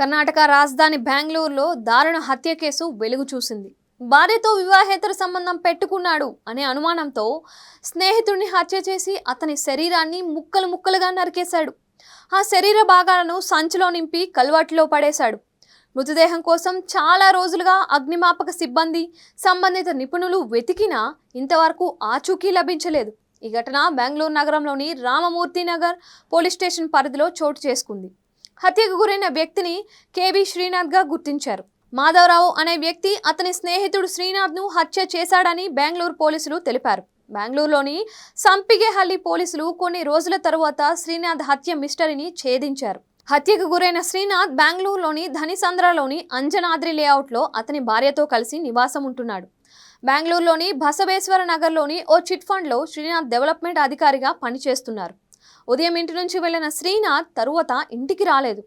కర్ణాటక రాజధాని బెంగళూరులో దారుణ హత్య కేసు వెలుగు చూసింది. భార్యతో వివాహేతర సంబంధం పెట్టుకున్నాడు అనే అనుమానంతో స్నేహితుడిని హత్య చేసి అతని శరీరాన్ని ముక్కలు ముక్కలుగా నరికేశాడు. ఆ శరీర భాగాలను సంచిలో నింపి కల్వాటిలో పడేశాడు. మృతదేహం కోసం చాలా రోజులుగా అగ్నిమాపక సిబ్బంది సంబంధిత నిపుణులు వెతికినా ఇంతవరకు ఆచూకీ లభించలేదు. ఈ ఘటన బెంగళూరు నగరంలోని రామమూర్తి నగర్ పోలీస్ స్టేషన్ పరిధిలో చోటు చేసుకుంది. హత్యకు గురైన వ్యక్తిని కేబీ శ్రీనాథ్గా గుర్తించారు. మాధవరావు అనే వ్యక్తి అతని స్నేహితుడు శ్రీనాథ్ను హత్య చేశాడని బెంగళూరు పోలీసులు తెలిపారు. బెంగళూరులోని సంపిగేహల్లి పోలీసులు కొన్ని రోజుల తరువాత శ్రీనాథ్ హత్య మిస్టరీని ఛేదించారు. హత్యకు గురైన శ్రీనాథ్ బెంగళూరులోని ధనిసంద్రలోని అంజనాద్రి లేఅవుట్లో అతని భార్యతో కలిసి నివాసం ఉంటున్నాడు. బెంగళూరులోని బసవేశ్వర నగర్లోని ఓ చిట్ ఫండ్లో శ్రీనాథ్ డెవలప్మెంట్ అధికారిగా పనిచేస్తున్నారు. ఉదయం ఇంటి నుంచి వెళ్ళిన శ్రీనాథ్ తరువాత ఇంటికి రాలేదు.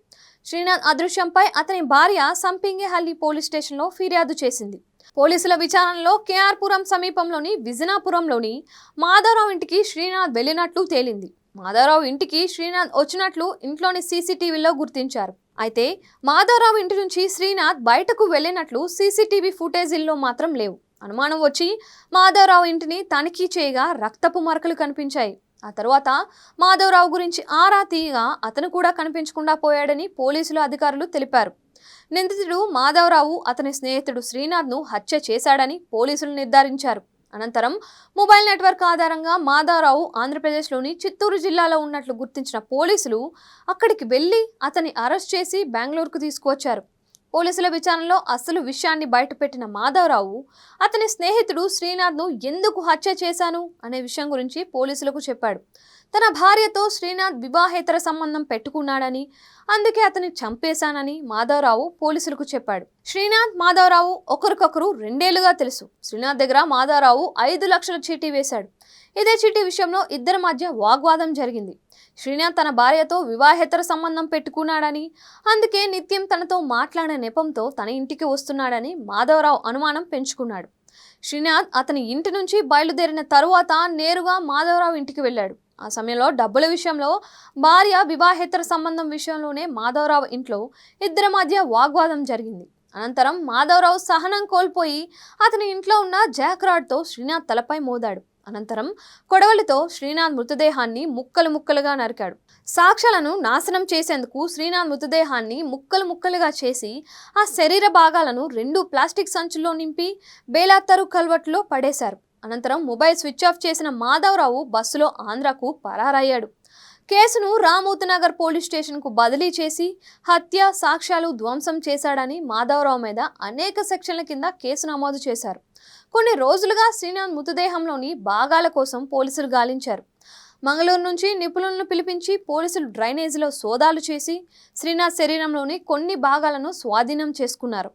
శ్రీనాథ్ అదృశ్యంపై అతని భార్య సంపింగేహల్లి పోలీస్ స్టేషన్లో ఫిర్యాదు చేసింది. పోలీసుల విచారణలో కేఆర్పురం సమీపంలోని విజనాపురంలోని మాధవరావు ఇంటికి శ్రీనాథ్ వెళ్ళినట్లు తేలింది. మాధవరావు ఇంటికి శ్రీనాథ్ వచ్చినట్లు ఇంట్లోని సీసీటీవీలో గుర్తించారు. అయితే మాధవరావు ఇంటి నుంచి శ్రీనాథ్ బయటకు వెళ్ళినట్లు సీసీటీవీ ఫుటేజీల్లో మాత్రం లేవు. అనుమానం వచ్చి మాధవరావు ఇంటిని తనిఖీ చేయగా రక్తపు మరకలు కనిపించాయి. ఆ తర్వాత మాధవరావు గురించి ఆరా తీయగా అతను కూడా కనిపించకుండా పోయాడని పోలీసులు అధికారులు తెలిపారు. నిందితుడు మాధవరావు అతని స్నేహితుడు శ్రీనాథ్ను హత్య చేశాడని పోలీసులు నిర్ధారించారు. అనంతరం మొబైల్ నెట్వర్క్ ఆధారంగా మాధవరావు ఆంధ్రప్రదేశ్లోని చిత్తూరు జిల్లాలో ఉన్నట్లు గుర్తించిన పోలీసులు అక్కడికి వెళ్ళి అతన్ని అరెస్ట్ చేసి బెంగళూరుకు తీసుకువచ్చారు. పోలీసుల విచారణలో అసలు విషయాన్ని బయటపెట్టిన మాధవరావు అతని స్నేహితుడు శ్రీనాథ్ను ఎందుకు హత్య చేశాను అనే విషయం గురించి పోలీసులకు చెప్పాడు. తన భార్యతో శ్రీనాథ్ వివాహేతర సంబంధం పెట్టుకున్నాడని అందుకే అతన్ని చంపేశానని మాధవరావు పోలీసులకు చెప్పాడు. శ్రీనాథ్ మాధవరావు ఒకరికొకరు రెండేళ్ళుగా తెలుసు. శ్రీనాథ్ దగ్గర మాధవరావు ఐదు లక్షల చీటీ వేశాడు. ఇదే చిట్టి విషయంలో ఇద్దరి మధ్య వాగ్వాదం జరిగింది. శ్రీనాథ్ తన భార్యతో వివాహేతర సంబంధం పెట్టుకున్నాడని అందుకే నిత్యం తనతో మాట్లాడే నెపంతో తన ఇంటికి వస్తున్నాడని మాధవరావు అనుమానం పెంచుకున్నాడు. శ్రీనాథ్ అతని ఇంటి నుంచి బయలుదేరిన తరువాత నేరుగా మాధవరావు ఇంటికి వెళ్ళాడు. ఆ సమయంలో డబ్బుల విషయంలో భార్య వివాహేతర సంబంధం విషయంలోనే మాధవరావు ఇంట్లో ఇద్దరి మధ్య వాగ్వాదం జరిగింది. అనంతరం మాధవరావు సహనం కోల్పోయి అతని ఇంట్లో ఉన్న జాక్రాడ్తో శ్రీనాథ్ తలపై మోదాడు. అనంతరం కొడవలితో శ్రీనాథ్ మృతదేహాన్ని ముక్కలు ముక్కలుగా నరికాడు. సాక్ష్యాలను నాశనం చేసేందుకు శ్రీనాథ్ మృతదేహాన్ని ముక్కలు ముక్కలుగా చేసి ఆ శరీర భాగాలను రెండు ప్లాస్టిక్ సంచుల్లో నింపి బేలాత్తరు కల్వట్లో పడేశారు. అనంతరం మొబైల్ స్విచ్ ఆఫ్ చేసిన మాధవరావు బస్సులో ఆంధ్రాకు పరారయ్యాడు. కేసును రామూతనగర్ పోలీస్ స్టేషన్కు బదిలీ చేసి హత్య సాక్ష్యాలు ధ్వంసం చేశాడని మాధవరావు మీద అనేక సెక్షన్ల కింద కేసు నమోదు చేశారు. కొన్ని రోజులుగా శ్రీనాథ్ మృతదేహంలోని భాగాల కోసం పోలీసులు గాలించారు. మంగళూరు నుంచి నిపుణులను పిలిపించి పోలీసులు డ్రైనేజీలో సోదాలు చేసి శ్రీనాథ్ శరీరంలోని కొన్ని భాగాలను స్వాధీనం చేసుకున్నారు.